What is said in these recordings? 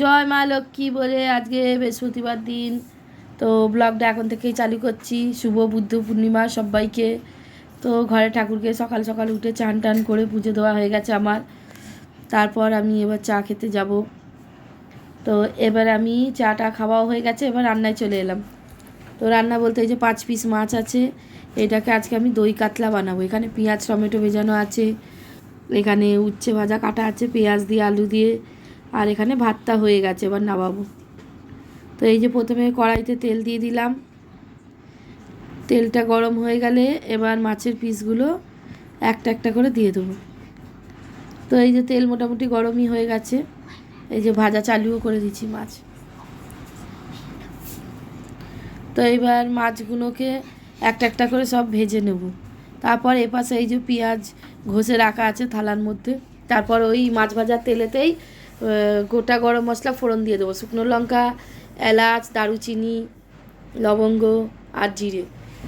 জয় মা লক্ষ্মী বলে আজকে বৃহস্পতিবার দিন। তো ব্লগটা এখন থেকেই চালু করছি। শুভ বুদ্ধ পূর্ণিমা সবাইকে। তো ঘরে ঠাকুরকে সকাল সকাল উঠে চান টান করে পুজো দেওয়া হয়ে গেছে আমার। তারপর আমি এবার চা খেতে যাব। তো এবার আমি চাটা খাওয়াও হয়ে গেছে, এবার রান্নায় চলে এলাম। তো রান্না বলতে এই যে পাঁচ পিস মাছ আছে, এটাকে আজকে আমি দই কাতলা বানাবো। এখানে পেঁয়াজ, টমেটো ভেজানো আছে, এখানে উচ্ছে ভাজা কাটা আছে, পেঁয়াজ দিয়ে, আলু দিয়ে আর এখানে ভাতটা হয়ে গেছে এবার নামাবো। তো এই যে প্রথমে কড়াইতে তেল দিয়ে দিলাম। তেলটা গরম হয়ে গেলে এবার মাছের পিসগুলো একটা একটা করে দিয়ে দেবো। তো এই যে তেল মোটামুটি গরমই হয়ে গেছে। এই যে ভাজা চালুও করে দিচ্ছি মাছ। তো এবার মাছগুলোকে একটা একটা করে সব ভেজে নেব। তারপর এপাশে এই যে পেঁয়াজ ঘষে রাখা আছে থালার মধ্যে। তারপর ওই মাছ ভাজার তেলেতেই গোটা গরম মশলা ফোড়ন দিয়ে দেবো। শুকনো লঙ্কা, এলাচ, দারুচিনি, লবঙ্গ আর জিরে।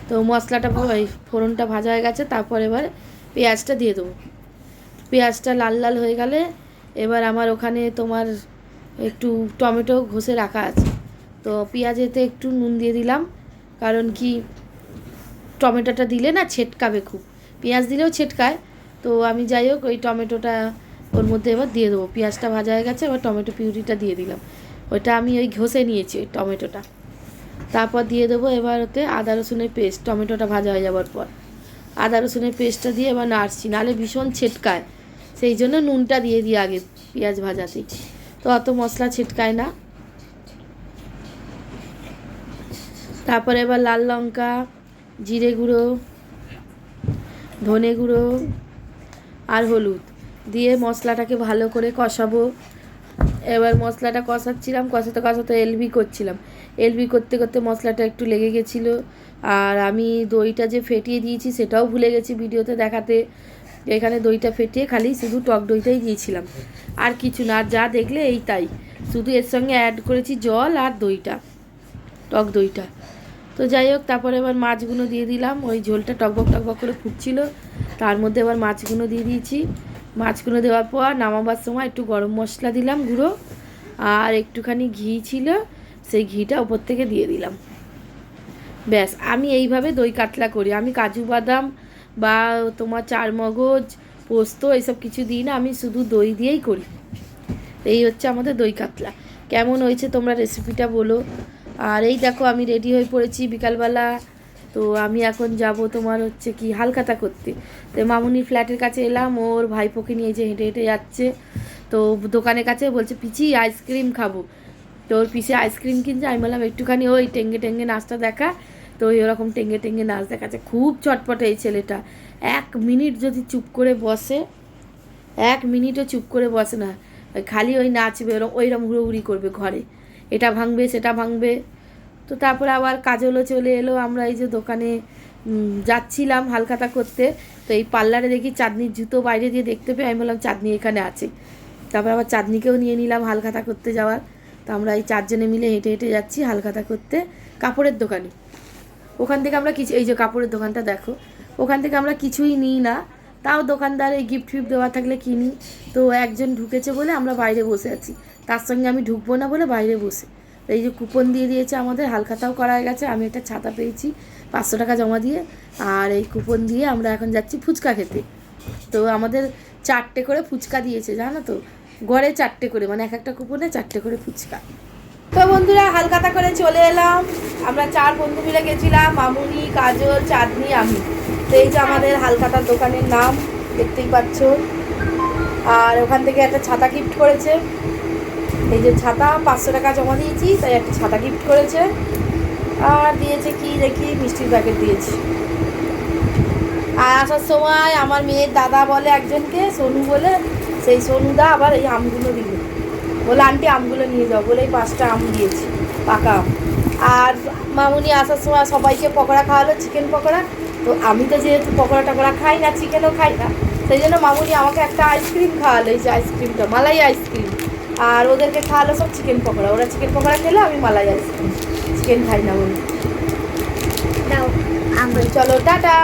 তো মশলাটা ফোড়নটা ভাজা হয়ে গেছে, তারপর এবার পেঁয়াজটা দিয়ে দেবো। পেঁয়াজটা লাল লাল হয়ে গেলে এবার আমার ওখানে তোমার একটু টমেটো ঘষে রাখা আছে। তো পেঁয়াজেতে একটু নুন দিয়ে দিলাম, কারণ কি টমেটোটা দিলে না ছেটকাবে খুব। পেঁয়াজ দিলেও ছেটকায়। তো আমি যাই হোক, ওই টমেটোটা ওর মধ্যে এবার দিয়ে দেবো। পেঁয়াজটা ভাজা হয়ে গেছে, এবার টমেটো পিউরিটা দিয়ে দিলাম। ওইটা আমি ওই ঘষে নিয়েছি ওই টমেটোটা। তারপর দিয়ে দেবো এবার ওতে আদা রসুনের পেস্ট, টমেটোটা ভাজা হয়ে যাওয়ার পর। আদা রসুনের পেস্টটা দিয়ে এবার নাড়ছি, নাহলে ভীষণ ছেটকায়। সেই জন্য নুনটা দিয়ে দিই আগে পেঁয়াজ ভাজাতেই তো অত মশলা ছিটকায় না। তারপরে এবার লাল লঙ্কা, জিরে গুঁড়ো, ধনে গুঁড়ো আর হলুদ। মশলাটাকে ভালো করে কষাবো। এবার মশলাটা কষাচ্ছিলাম, কষাতে কষাতে এলবি করছিলাম। এলবি করতে করতে মশলাটা একটু লেগে গেছিল। আর আমি দইটা যে ফেটিয়ে দিয়েছি সেটাও ভুলে গেছি ভিডিওতে দেখাতে। এখানে দইটা ফেটিয়ে খালি শুধু টক দইটাই দিয়েছিলাম। আর কিছু না যা দেখলে এই তাই। শুধু এর সঙ্গে অ্যাড করেছি জল আর দইটা, টক দইটা। তো যাই হোক, তারপরে এবার মাছগুলো দিয়ে দিলাম। ওই ঝোলটা টকবক টকবক করে ফুটছিল। তার মধ্যে এবার মাছগুলো দিয়ে দিয়েছি। মাছগুলো দেওয়ার পর নামাবার সময় একটু গরম মশলা দিলাম গুঁড়ো, আর একটুখানি ঘি ছিল, সেই ঘিটা ওপর থেকে দিয়ে দিলাম। ব্যাস, আমি এইভাবে দই কাতলা করি। আমি কাজু বাদাম বা তোমার চার মগজ পোস্ত এইসব কিছু দিই না, আমি শুধু দই দিয়েই করি। এই হচ্ছে আমাদের দই কাতলা। কেমন হয়েছে তোমরা রেসিপিটা বলো। আর এই দেখো, আমি রেডি হয়ে পড়েছি বিকালবেলা তো আমি এখন যাব তোমার হচ্ছে কি হালখাতা করতে। তো মামুনির ফ্ল্যাটের কাছে এলাম, ওর ভাইপোকে নিয়ে যে হেঁটে হেঁটে যাচ্ছে। তো দোকানের কাছে বলছে, পিচি, আইসক্রিম খাব। তো ওর পিসে আইসক্রিম কিনছে, আমি বললাম, একটুখানি ওই টেঙ্গে টেঙ্গে নাচটা দেখা। তো ওরকম টেঙ্গে টেঙ্গে নাচ দেখাচ্ছে। খুব চটপটে এই ছেলেটা। এক মিনিট যদি চুপ করে বসে, এক মিনিটও চুপ করে বসে না, খালি ওই নাচবে, ওরম ওইরকম হুড়োহুড়ি করবে ঘরে। এটা ভাঙবে, সেটা ভাঙবে। তো তারপরে আবার কাজলও চলে এলো, আমরা এই যে দোকানে যাচ্ছিলাম হালখাতা করতে। তো এই পার্লারে দেখি চাঁদনির জুতো বাইরে দিয়ে দেখতে পেয়ে আমি বললাম, চাঁদনি এখানে আছে। তারপর আবার চাঁদনিকেও নিয়ে নিলাম হালখাতা করতে যাওয়ার। তো আমরা এই চারজনে মিলে হেঁটে হেঁটে যাচ্ছি হালখাতা করতে কাপড়ের দোকানে। ওখান থেকে আমরা কিছু, এই যে কাপড়ের দোকানটা দেখো, ওখান থেকে আমরা কিছুই নিই না। তাও দোকানদার এই গিফট ফিফট দেওয়া থাকলে কিনি। তো একজন ঢুকেছে বলে আমরা বাইরে বসে আছি। তার সঙ্গে আমি ঢুকবো না বলে বাইরে বসে। এই যে কুপন দিয়ে দিয়েছে আমাদের, হালখাতাও করা হয়ে গেছে, আমি একটা ছাতা পেয়েছি, পাঁচশো টাকা জমা দিয়ে, আর এই কুপন দিয়ে আমরা এখন যাচ্ছি ফুচকা খেতে। তো আমাদের চারটে করে ফুচকা দিয়েছে, জানো তো? গড়ে চারটে করে মানে এক একটা কুপনে চারটে করে ফুচকা। তো বন্ধুরা, হালখাতা করে চলে এলাম। আমরা চার বন্ধু মিলে গেছিলাম, মামুনি, কাজল, চাঁদনি, আমি। তো এই যে আমাদের হালখাতার দোকানের নাম, দেখতেই পাচ্ছ। আর ওখান থেকে একটা ছাতা গিফট করেছে। এই যে ছাতা, পাঁচশো টাকা জমা দিয়েছি, তাই একটা ছাতা গিফট করেছে। আর দিয়েছে কি দেখি, মিষ্টির প্যাকেট দিয়েছে। আর আসার সময় আমার মেয়ের দাদা বলে একজনকে, সোনু বলে, সেই সোনুদা আবার এই আমগুলো দিল। বলে, আন্টি, আমগুলো নিয়ে যাও। বলে, এই পাঁচটা আম দিয়েছি, পাকা আম। আর মামুনি আসার সময় সবাইকে পকোড়া খাওয়ালো চিকেন পকোড়া। তো আমি তো যেহেতু পকোড়া টকোড়া খাই না চিকেনও খাই না, সেই জন্য মামুনি আমাকে একটা আইসক্রিম খাওয়ালো, এই যে আইসক্রিমটা মালাই আইসক্রিম আর ওদেরকে খাওয়ালো সব চিকেন পকোড়া। ওরা চিকেন পকোড়া খেলো আমি মালাই আইসক্রিম চিকেন খাই না বলি। চলো টাটা।